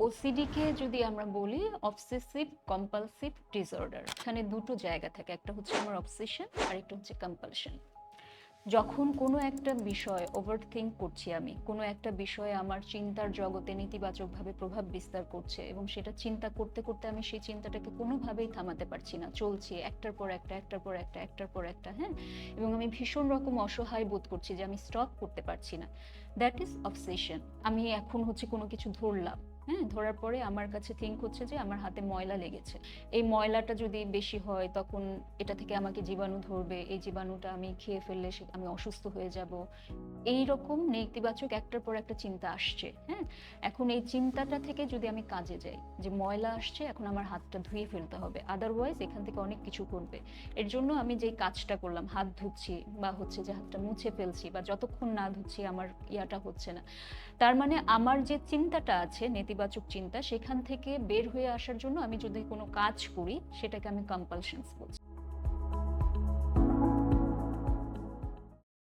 ওসিডিকে যদি আমরা বলি অবসেসিভ কম্পালসিভ ডিসঅর্ডার এখানে দুটো জায়গা থাকে, একটা হচ্ছে আমার অবসেশন আর একটা হচ্ছে কম্পালশন যখন কোনো একটা বিষয় ওভার করছি আমি, কোনো একটা বিষয়ে আমার চিন্তার জগতে নেতিবাচকভাবে প্রভাব বিস্তার করছে এবং সেটা চিন্তা করতে করতে আমি সেই চিন্তাটাকে কোনোভাবেই থামাতে পারছি না, চলছে একটার পর একটা, একটার পর একটা, একটার পর একটা হ্যাঁ? এবং আমি ভীষণ রকম অসহায় বোধ করছি যে আমি স্টপ করতে পারছি না। দ্যাট ইজ অবসেশন আমি এখন হচ্ছে কোনো কিছু ধরলাম হ্যাঁ ধরার পরে আমার কাছে থিঙ্ক হচ্ছে যে আমার হাতে ময়লা লেগেছে। এই ময়লাটা যদি বেশি হয় তখন এটা থেকে আমাকে জীবাণু ধরবে। এই জীবাণুটা আমি খেয়ে ফেললে আমি অসুস্থ হয়ে যাব। এই রকম নেতিবাচক একটার পর একটা চিন্তা আসছে হ্যাঁ এখন এই চিন্তাটা থেকে যদি আমি কাজে যাই, যে ময়লা আসছে, এখন আমার হাতটা ধুয়ে ফেলতে হবে। আদারওয়াইজ এখান থেকে অনেক কিছু করবে। এর জন্য আমি যেই কাজটা করলাম, হাত ধুচ্ছি বা হচ্ছে যে হাতটা মুছে ফেলছি বা যতক্ষণ না ধুচ্ছি আমার ইয়াটা হচ্ছে না। তার মানে আমার যে চিন্তাটা আছে নেতিবাচক চিন্তা সেখান থেকে বের হয়ে আসার জন্য আমি যদি কোনো কাজ করি, সেটাকে আমি কম্পালশনস বলছি।